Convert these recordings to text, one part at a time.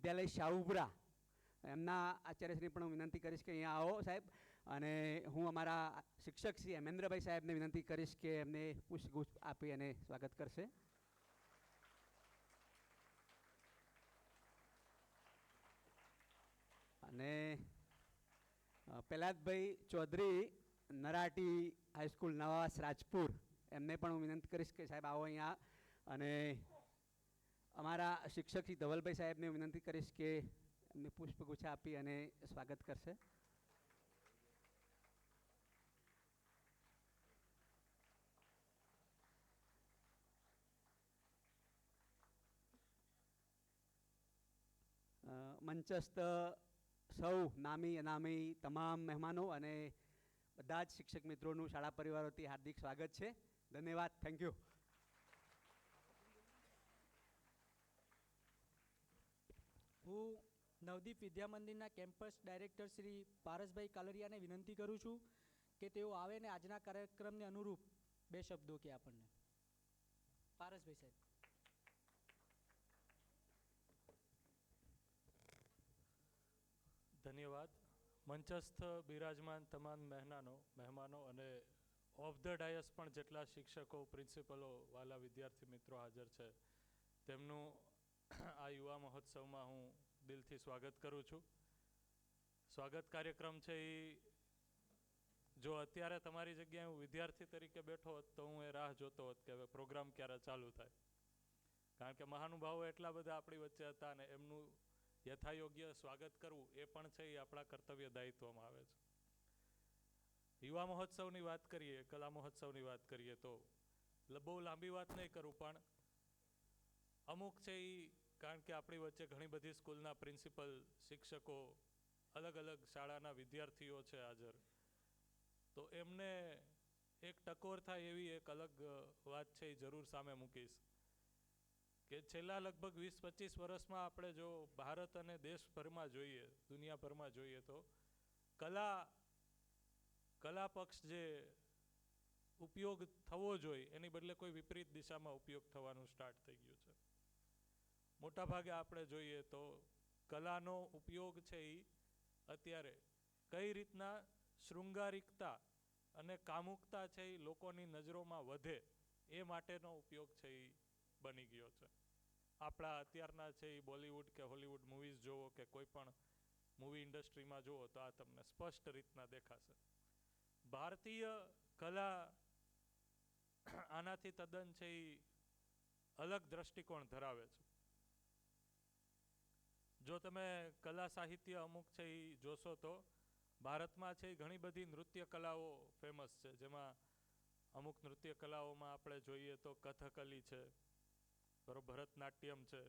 વિદ્યાલય શાહુપુરા એમના આચાર્યશ્રી પણ હું વિનંતી કરીશ કે અહીંયા આવો સાહેબ. અને હું અમારા શિક્ષક શ્રી હેમેન્દ્રભાઈ સાહેબને વિનંતી કરીશ કે એમને પૂછગુછ આપી અને સ્વાગત કરશે. અને પ્રહલાદભાઈ ચૌધરી નરાટી હાઈસ્કૂલ નવાસ રાજપુર. એમને પણ હું વિનંતી કરીશ કે સાહેબ આવો અહીંયા. અને અમારા શિક્ષક શ્રી ધવલભાઈ સાહેબને વિનંતી કરીશ કે એમને પુષ્પગુચ્છા આપી અને સ્વાગત કરશે. મંચસ્થ સૌ, નામી, અનામી, તમામ મહેમાનો અને બધા જ શિક્ષક મિત્રોનું, શાળા પરિવારોથી હાર્દિક સ્વાગત છે. ધન્યવાદ. Thank you. હું નવદીપ વિદ્યા મંદિરના કેમ્પસ ડાયરેક્ટર શ્રી પારસભાઈ કાલરિયાને વિનંતી કરું છું કે તેઓ આવે ને આજના કાર્યક્રમને અનુરૂપ બે શબ્દો કે આપણને. પારસભાઈ સાહેબ. ધન્યવાદ. મંચસ્થ બિરાજમાન તમામ મહેમાનો મહેમાનો અને ઓફ ધ ડાયસ પણ જેટલા શિક્ષકો પ્રિન્સિપલો વાલા વિદ્યાર્થી મિત્રો હાજર છે, તેમનું આ યુવા મહોત્સવમાં હું દિલથી સ્વાગત કરું છું. સ્વાગત કાર્યક્રમ છે એ જો અત્યારે તમારી જગ્યાએ હું વિદ્યાર્થી તરીકે બેઠો હોત તો હું એ રાહ જોતો હોત કે હવે પ્રોગ્રામ ક્યારે ચાલુ થાય. કારણ કે મહાનુભાવો એટલા બધા આપણી વચ્ચે હતા અને એમનું યથાયોગ્ય સ્વાગત કરવું એ પણ છે એ આપણા કર્તવ્ય દાયિત્વમાં આવે છે. યુવા મહોત્સવની વાત કરીએ, કલા મહોત્સવની વાત કરીએ તો બહુ લાંબી વાત નહીં કરું પણ અમુક છે એ કારણ કે આપણી વચ્ચે ઘણી બધી સ્કૂલના પ્રિન્સિપલ, શિક્ષકો, અલગ અલગ શાળાના વિદ્યાર્થીઓ છે હાજર. તો એમને એક ટકોર થાય એવી એક અલગ વાત છે એ જરૂર સામે મૂકીશ. કે છેલ્લા લગભગ વીસ પચીસ વર્ષમાં આપણે જો ભારત અને દેશભરમાં જોઈએ, દુનિયાભરમાં જોઈએ તો, કલા કલા પક્ષ જે ઉપયોગ થવો જોઈએ, એની બદલે કોઈ વિપરીત દિશામાં ઉપયોગ થવાનું સ્ટાર્ટ થઈ ગયું છે. મોટાભાગે આપણે જોઈએ તો કલાનો ઉપયોગ છે એ અત્યારે. કઈ રીતના શૃંગારિકતા અને કામુકતા છે એ લોકોની નજરોમાં વધે એ માટેનો ઉપયોગ છે એ બની ગયો છે. આપણા અત્યારના છે એ બોલિવૂડ કે હોલિવૂડ મૂવીઝ જુઓ કે કોઈ પણ મૂવી ઇન્ડસ્ટ્રીમાં જુઓ તો આ તમને સ્પષ્ટ રીતના દેખાશે. ભારતીય કલા આનાથી તદ્દન છે એ અલગ દ્રષ્ટિકોણ ધરાવે છે. જો તમે કલા સાહિત્ય અમુક છે એ જોશો તો ભારતમાં છે ઘણી બધી નૃત્ય કલાઓ ફેમસ છે. જેમાં અમુક નૃત્ય કલાઓમાં આપણે જોઈએ તો કથકલી છે બરોબર ભરતનાટ્યમ છે.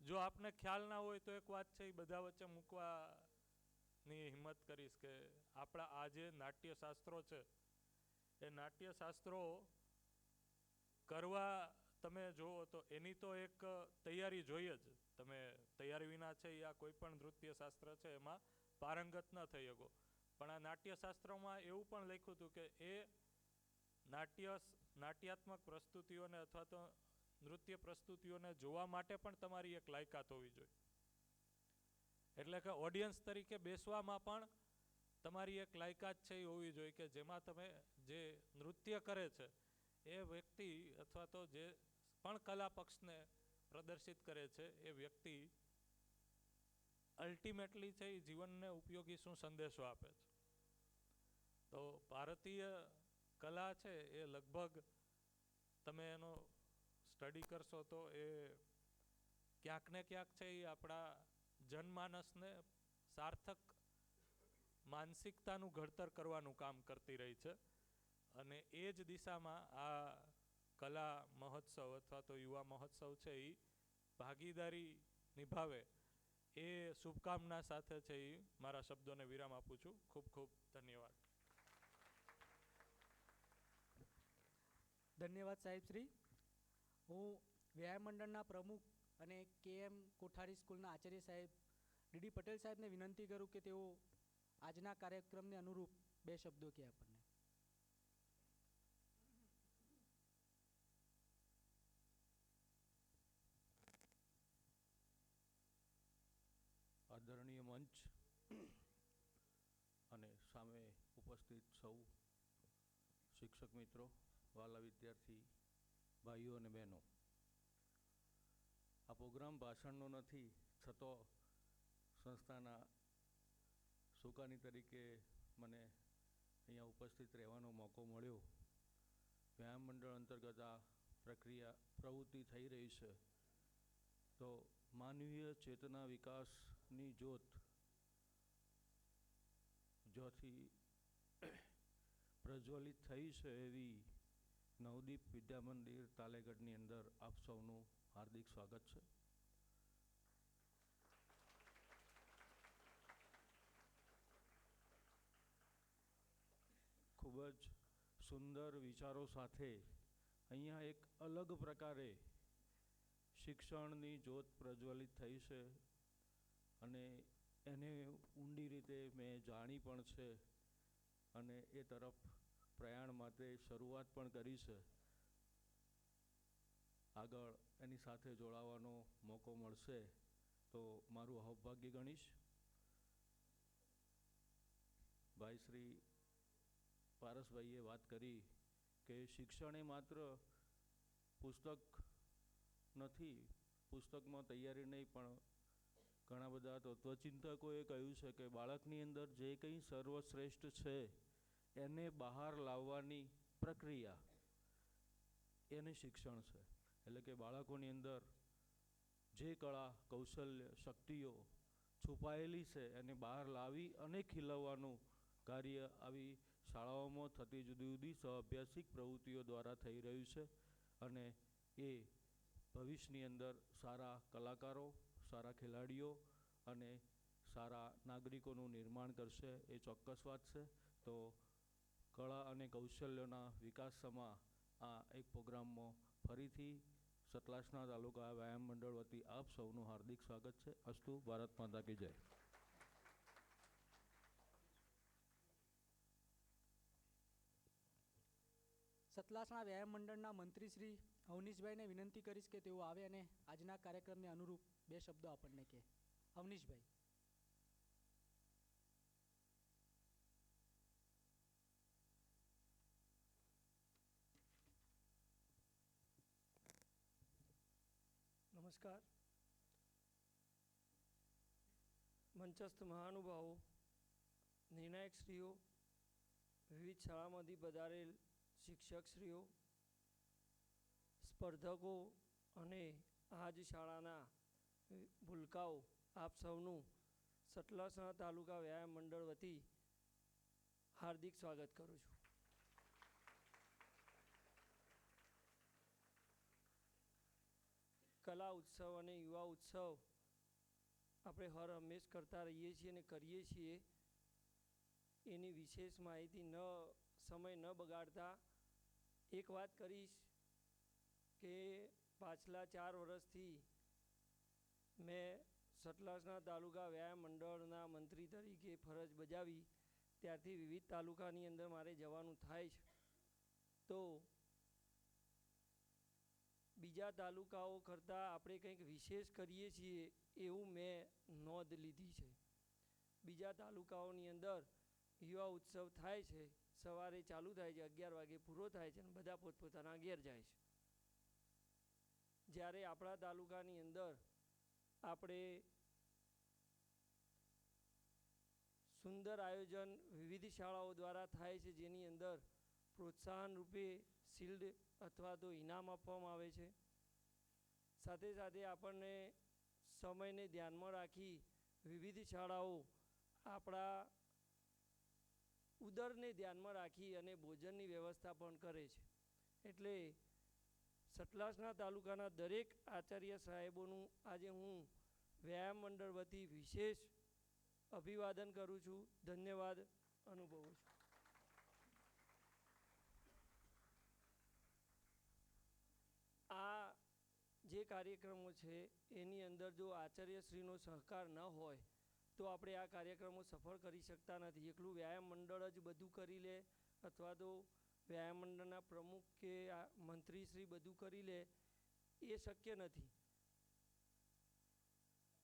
જો આપને ખ્યાલ ના હોય તો એક વાત છે એ બધા વચ્ચે મૂકવાની હિંમત કરીશ કે આપણા આ જે નાટ્ય શાસ્ત્રો છે, એ નાટ્ય શાસ્ત્રો કરવા તમે જુઓ તો એની તો એક તૈયારી જોઈએ જ. તમે તૈયારી વિના છે યા કોઈ પણ નૃત્ય છે એમાં પારંગત ન થઈ શકો. પણ આ નાટ્યશાસ્ત્રમાં એવું પણ લખ્યું હતું કે એ નાટ્ય, નાટ્યાત્મક પ્રસ્તુતિઓને અથવા તો નૃત્ય પ્રસ્તુતિઓને જોવા માટે પણ તમારી એક લાયકાત હોવી જોઈએ. એટલે કે ઓડિયન્સ તરીકે બેસવામાં પણ તમારી એક લાયકાત છે એ હોવી જોઈએ કે જેમાં તમે જે નૃત્ય કરે છે એ વ્યક્તિ અથવા તો જે પણ કલા પક્ષને પ્રદર્શિત કરે છે, એ વ્યક્તિ અલ્ટિમેટલી છે એ જીવનને ઉપયોગી શું સંદેશો આપે છે? તો ભારતીય કલા છે એ લગભગ તમે એનો સ્ટડી કરશો તો એ ક્યાંક ને ક્યાંક છે એ આપણા જનમાનસને સાર્થક માનસિકતાનું ઘડતર કરવાનું કામ કરતી રહી છે. અને એ જ દિશામાં આ કલા મહોત્સવ અથવા તો યુવા મહોત્સવ છે એ ભાગીદારી નિભાવે એ શુભકામના સાથે છે એ મારા શબ્દોને વિરામ આપું છું. ખૂબ ખૂબ ધન્યવાદ. ધન્યવાદ સાહેબ હું વ્યાયામ મંડળના પ્રમુખ અને કે એમ કોઠારી સ્કૂલના આચાર્ય સાહેબ ડીડી પટેલ સાહેબને વિનંતી કરું કે તેઓ આજના કાર્યક્રમને અનુરૂપ બે શબ્દો કહે આપણને. મંચ અને સામે ઉપસ્થિત સૌ શિક્ષક મિત્રો, વાલા વિદ્યાર્થી, ભાઈઓ અને બહેનો. આ પ્રોગ્રામ ભાષણનો નથી, છતો સંસ્થાના સુકાની તરીકે મને અહીંયા ઉપસ્થિત રહેવાનો મોકો મળ્યો. વ્યાયામ મંડળ અંતર્ગત આ પ્રક્રિયા પ્રવૃત્તિ થઈ રહી છે. તો માનવીય ચેતના વિકાસની જ્યોત જ્યાંથી પ્રજ્વલિત થઈ છે એવી નવદીપ વિદ્યા તાલેગઢની અંદર આપ સૌનું હાર્દિક સ્વાગત છે. ખૂબ જ સુંદર વિચારો સાથે અહીંયા એક અલગ પ્રકારે શિક્ષણની જ્યોત પ્રજ્વલિત થઈ છે અને એને ઊંડી રીતે મેં જાણી પણ છે અને એ તરફ પ્રયાણ માટે શરૂઆત પણ કરી છે. આગળ એની સાથે જોડાવાનો મોકો મળશે તો મારું સૌભાગ્ય ગણીશ. ભાઈ શ્રી પારસભાઈએ વાત કરી કે શિક્ષણ એ માત્ર પુસ્તક નથી, પુસ્તકમાં તૈયારી નહીં પણ ઘણા બધા તત્વચિંતકોએ કહ્યું છે કે બાળકની અંદર જે કંઈ સર્વશ્રેષ્ઠ છે, એને બહાર લાવવાની પ્રક્રિયા, એને શિક્ષણ છે. એટલે કે બાળકોની અંદર જે કળા, કૌશલ્ય, શક્તિઓ છુપાયેલી છે, એને બહાર લાવી અને ખીલવવાનું કાર્ય આવી શાળાઓમાં થતી જુદી જુદી સહઅભ્યાસિક પ્રવૃત્તિઓ દ્વારા થઈ રહ્યું છે. અને એ ભવિષ્યની અંદર સારા કલાકારો સારા ખેલાડીઓ અને સારા નાગરિકોનું નિર્માણ કરશે, એ ચોક્કસ વાત છે. તો કળા અને કૌશલ્યોના વિકાસમાં આ એક પ્રોગ્રામમાં ફરીથી સતલાસના તાલુકા વ્યાયામ મંડળ વતી આપ સૌનું હાર્દિક સ્વાગત છે. અસ્તુ, ભારત માતા કી જય. સતલાસણા વ્યાયામ મંડળના મંત્રી શ્રી અવનીશભાઈને વિનંતી કરીશ કે તેઓ આવે અને આજના કાર્યક્રમને અનુરૂપ બે શબ્દો આપણને કહે. અવનીશભાઈ. નમસ્કાર. મંચસ્થ મહાનુભાવો, નિર્ણાયકશ્રીઓ, વિવિધ શાળામાંથી પધારેલ શિક્ષકશ્રીઓ, સ્પર્ધકો અને આજ શાળાના ભૂલકાઓ આપ સૌનું સતલાસણા તાલુકા વ્યાયામ મંડળ વતી હાર્દિક સ્વાગત કરું છું. કલા ઉત્સવ અને યુવા ઉત્સવ આપણે હર હંમેશ કરતા રહીએ છીએ અને કરીએ છીએ. એની વિશેષ માહિતી ન, સમય ન બગાડતા એક વાત કરીશ કે પાછલા ચાર વર્ષથી મેં સતલાસના તાલુકા વ્યાયામ મંડળના મંત્રી તરીકે ફરજ બજાવી. ત્યારથી વિવિધ તાલુકાની અંદર મારે જવાનું થાય છે. તો બીજા તાલુકાઓ કરતાં આપણે કંઈક વિશેષ કરીએ છીએ એવું મેં નોંધ લીધી છે. બીજા તાલુકાઓની અંદર યુવા ઉત્સવ થાય છે. સવારે ચાલુ થાય છે, અગિયાર વાગે પૂરો થાય છે અને બધા પોતપોતાના ઘેર જાય છે. જ્યારે આપણા તાલુકાની અંદર આપણે સુંદર આયોજન વિવિધ શાળાઓ દ્વારા થાય છે, જેની અંદર પ્રોત્સાહન રૂપે શિલ્ડ અથવા તો ઇનામ આપવામાં આવે છે. સાથે સાથે આપણને સમયને ધ્યાનમાં રાખી વિવિધ શાળાઓ આપણા ઉદરને ધ્યાનમાં રાખી અને ભોજનની વ્યવસ્થા પણ કરે છે. એટલે સતલાસના તાલુકાના દરેક આચાર્ય સાહેબોનું આજે હું વ્યાયામ મંડળ વતી વિશેષ અભિવાદન કરું છું. ધન્યવાદ અનુભવું છું. આ જે કાર્યક્રમો છે, એની અંદર જો આચાર્યશ્રીનો સહકાર ન હોય તો આપણે આ કાર્યક્રમો સફળ કરી શકતા નથી. એકલું વ્યાયામ મંડળ જ બધું કરી લે અથવા તો વ્યાયામ મંડળના પ્રમુખ કે આ મંત્રીશ્રી બધું કરી લે, એ શક્ય નથી.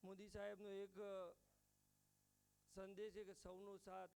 મોદી સાહેબનો એક સંદેશ છે કે સૌનો સાથ